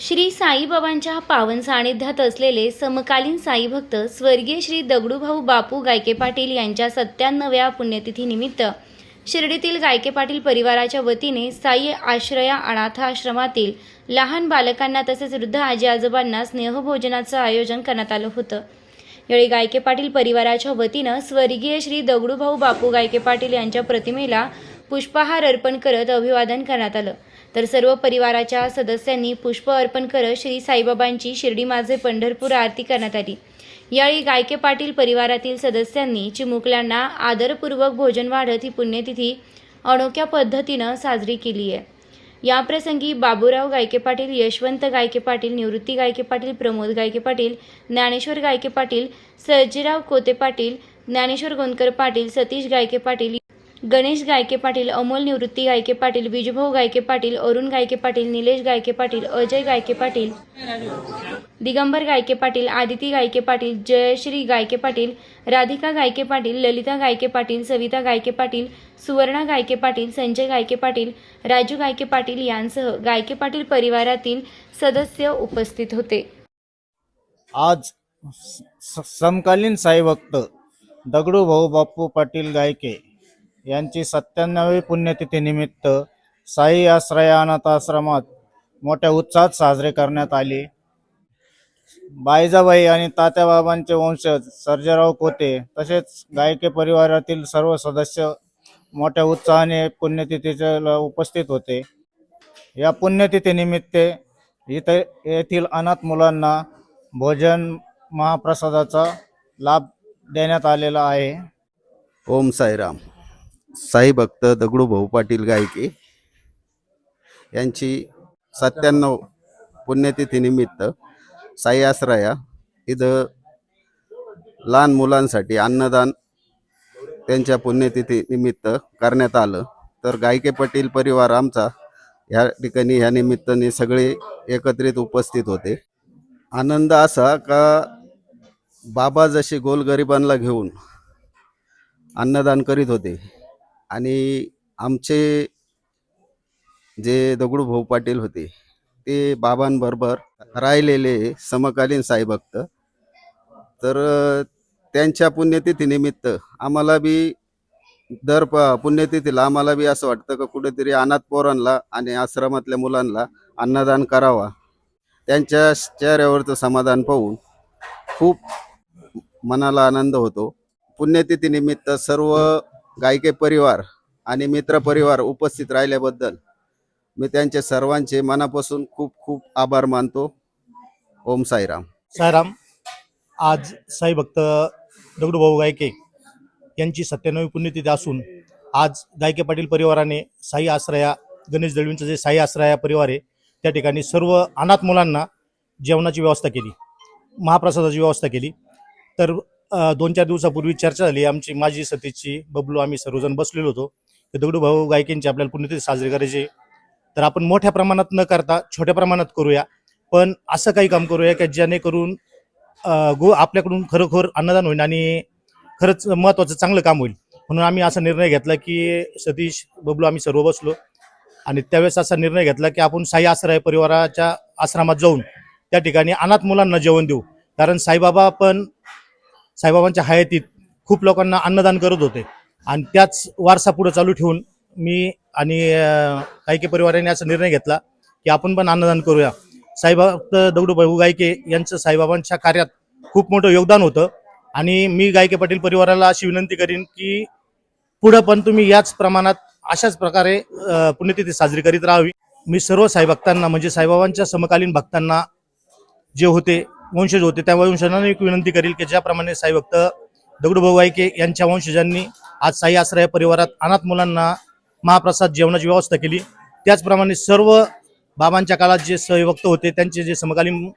श्री साईबाबांच्या पावन सानिध्यात असलेले समकालीन साईभक्त स्वर्गीय श्री दगडूभाऊ बापू गायके पाटील यांच्या सत्त्याण्णव्या पुण्यतिथीनिमित्त शिर्डीतील गायके पाटील परिवाराच्या वतीने साई आश्रया अनाथ आश्रमातील लहान बालकांना तसेच वृद्ध आजी आजोबांना स्नेहभोजनाचं आयोजन करण्यात आलं होतं. यावेळी गायके पाटील परिवाराच्या वतीनं स्वर्गीय श्री दगडूभाऊ बापू गायके पाटील यांच्या प्रतिमेला पुष्पहार अर्पण करत अभिवादन करण्यात आलं. तर सर्व परिवाराच्या सदस्यांनी पुष्प अर्पण करत श्री साईबाबांची शिर्डी माझे पंढरपूर आरती करण्यात आली. यावेळी गायके पाटील परिवारातील सदस्यांनी चिमुकल्यांना आदरपूर्वक भोजन वाढत ही पुण्यतिथी अनोख्या पद्धतीनं साजरी केली आहे. याप्रसंगी बाबूराव गायके पाटील यशवंत गायके पाटील निवृत्ती गायके पाटील प्रमोद गायके पाटील ज्ञानेश्वर गायके पाटील सर्जीराव कोते पाटील ज्ञानेश्वर गोंदकर पाटील सतीश गायके पाटील गणेश गायके पाटील अमोल निवृत्ती गायके पाटील विजभाऊ गायके पाटील अरुण गायके पाटील निलेश गायके पाटील अजय गायके पाटील दिगंबर गायके पाटील आदिती गायके पाटील जयश्री गायके पाटील राधिका गायके पाटील ललिता गायके पाटील सविता गायके पाटील सुवर्णा गायके पाटील संजय गायके पाटील राजू गायके पाटील यांसह गायके पाटील परिवारातील सदस्य उपस्थित होते आज समकालीन साई भक्त दगडू भाऊ बापू पाटील गायके यांची सत्त्याण्णवी पुण्यतिथीनिमित्त साई आश्रय अनाथ आश्रमात मोठ्या उत्साहात साजरे करण्यात आले. बायजाबाई आणि तात्याबाबांचे वंशज सर्जेराव कोते तसेच गायके परिवारातील सर्व सदस्य मोठ्या उत्साहाने पुण्यतिथीच्या उपस्थित होते. या पुण्यतिथीनिमित्त इथे येथील अनाथ मुलांना भोजन महाप्रसादाचा लाभ देण्यात आलेला आहे. ओम साईराम. साई भक्त दगडू भाऊ पाटील गायके यांची सत्त्याण्णव पुण्यतिथीनिमित्त साई आसराया इथं लहान मुलांसाठी अन्नदान त्यांच्या पुण्यतिथी निमित्त करण्यात आलं. तर गायके पाटील परिवार आमचा ह्या ठिकाणी ह्या निमित्ताने सगळे एकत्रित उपस्थित होते. आनंद असा का बाबा जसे गोलगरिबांना घेऊन अन्नदान करीत होते. आणि आमचे जे दगडू भाऊ पाटील होते ते बाबांबरोबर राहिलेले समकालीन साईभक्त तर त्यांच्या पुण्यतिथीनिमित्त आम्हाला बी दर प पुण्यतिथीला आम्हाला बी असं वाटतं का कुठेतरी अनाथ पोरांना आणि आश्रमातल्या मुलांना अन्नदान करावा. त्यांच्या चेहऱ्यावरचं समाधान पाहून खूप मनाला आनंद होतो. पुण्यतिथीनिमित्त सर्व गायके परिवार आणि मित्र परिवार उपस्थित राहिल्याबद्दल मी त्यांचे सर्वांचे मनापासून खूप खूप आभार मानतो. ओम साईराम. साईराम आज साई भक्त दगडूभाऊ गायके यांची सत्त्याण्णवी पुण्यतिथी असून आज गायके पाटील परिवाराने साई आश्रया गणेश दळवींचं जे साई आश्रया परिवार आहे त्या ठिकाणी सर्व अनाथ मुलांना जेवणाची व्यवस्था केली महाप्रसादाची व्यवस्था केली. तर दोन चार दिवसापूर्वी चर्चा झाली. आमची माझी सतीशची बबलू आम्ही सर्वजण बसलेलो होतो. ते दगडू भाऊ गायकींची आपल्याला पुण्यतिथी साजरी करायची. तर आपण मोठ्या प्रमाणात न करता छोट्या प्रमाणात करूया. पण असं काही काम करूया की जेणेकरून गो आपल्याकडून खरोखर अन्नदान होईल आणि खरंच महत्त्वाचं चांगलं काम होईल. म्हणून आम्ही असा निर्णय घेतला की सतीश बबलू आम्ही सर्व बसलो. आणि त्यावेळेस असा निर्णय घेतला की आपण साई आश्रय परिवाराच्या आश्रमात जाऊन त्या ठिकाणी अनाथ मुलांना जेवण देऊ. कारण साईबाबा पण साईबाबांच्या हयातीत खूप लोकांना अन्नदान करत होते. आणि त्याच वारसा पुढे चालू ठेवून मी आणि गायके परिवाराने असा निर्णय घेतला की आपण पण अन्नदान करूया. साईबाबा दगडूभाऊ गायके यांचं साईबाबांच्या कार्यात खूप मोठं योगदान होतं. आणि मी गायके पाटील परिवाराला अशी विनंती करीन की पुढं पण तुम्ही याच प्रमाणात अशाच प्रकारे पुण्यतिथी साजरी करीत राहावी. मी सर्व साईभक्तांना म्हणजे साईबाबांच्या समकालीन भक्तांना जे होते वंशज होते. त्या वंशजांना एक विनंती करील की ज्याप्रमाणे साईभक्त दगडूभाऊ गायके यांच्या वंशजांनी आज साई आश्रय परिवारात अनाथ मुलांना महाप्रसाद जेवणाची व्यवस्था केली. त्याचप्रमाणे सर्व बाबांच्या काळात जे सहभक्त होते त्यांचे जे समकालीन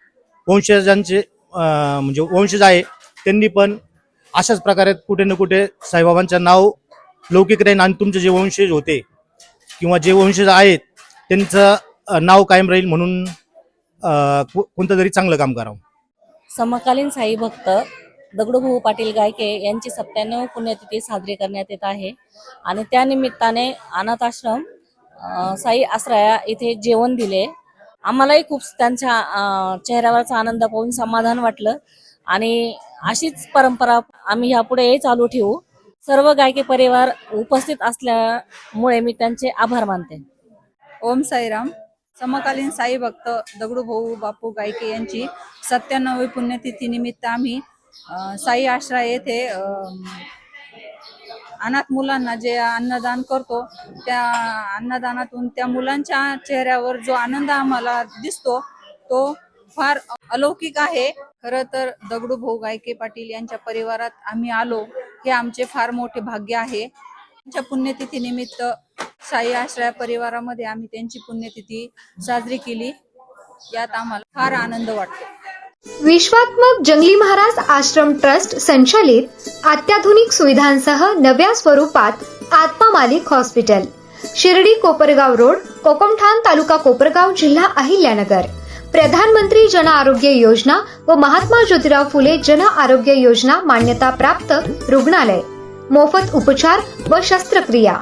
वंशजांचे म्हणजे वंशज आहे त्यांनी पण अशाच प्रकारे कुठे ना कुठे साईबाबांचं नाव लौकिक राहील आणि तुमचे जे वंशज होते किंवा जे वंशज आहेत त्यांचं नाव कायम राहील म्हणून कोणतं तरी चांगलं काम करावं. समकालीन साई भक्त दगडूभाऊ पाटील गायके यांची सत्त्याण्णव पुण्यतिथी साजरी करण्यात येत आहे. आणि त्या निमित्ताने अनाथ आश्रम साई आश्रया इथे जेवण दिले. आम्हालाही खूप त्यांच्या चेहऱ्यावरचा आनंद पाहून समाधान वाटलं. आणि अशीच परंपरा आम्ही ह्यापुढे चालू ठेवू. सर्व गायके परिवार उपस्थित असल्यामुळे मी त्यांचे आभार मानते. ओम साईराम. समकालीन साई भक्त दगडू भाऊ बापू गायके यांची सत्त्याण्णवी पुण्यतिथी निमित्त आम्ही साई आश्रय येथे अनाथ मुलांना जे अन्नदान करतो त्या अन्नदानातून त्या मुलांच्या चेहऱ्यावर जो आनंद आम्हाला दिसतो तो फार अलौकिक आहे. खरं तर दगडू भाऊ गायके पाटील यांच्या परिवारात आम्ही आलो हे आमचे फार मोठे भाग्य आहे. त्यांच्या पुण्यतिथी निमित्त साई आश्रया परिवारामध्ये आम्ही त्यांची पुण्यतिथी साजरी केली. यात आम्हाला फार आनंद वाटतो. विश्वात्मक जंगली महाराज आश्रम ट्रस्ट संचालित अत्याधुनिक सुविधांसह नव्या स्वरूपात आत्मा मालिक हॉस्पिटल शिर्डी कोपरगाव रोड कोकमठाण तालुका कोपरगाव जिल्हा अहिल्यानगर. प्रधानमंत्री जन आरोग्य योजना व महात्मा ज्योतिराव फुले जन आरोग्य योजना मान्यता प्राप्त रुग्णालय मोफत उपचार व शस्त्रक्रिया.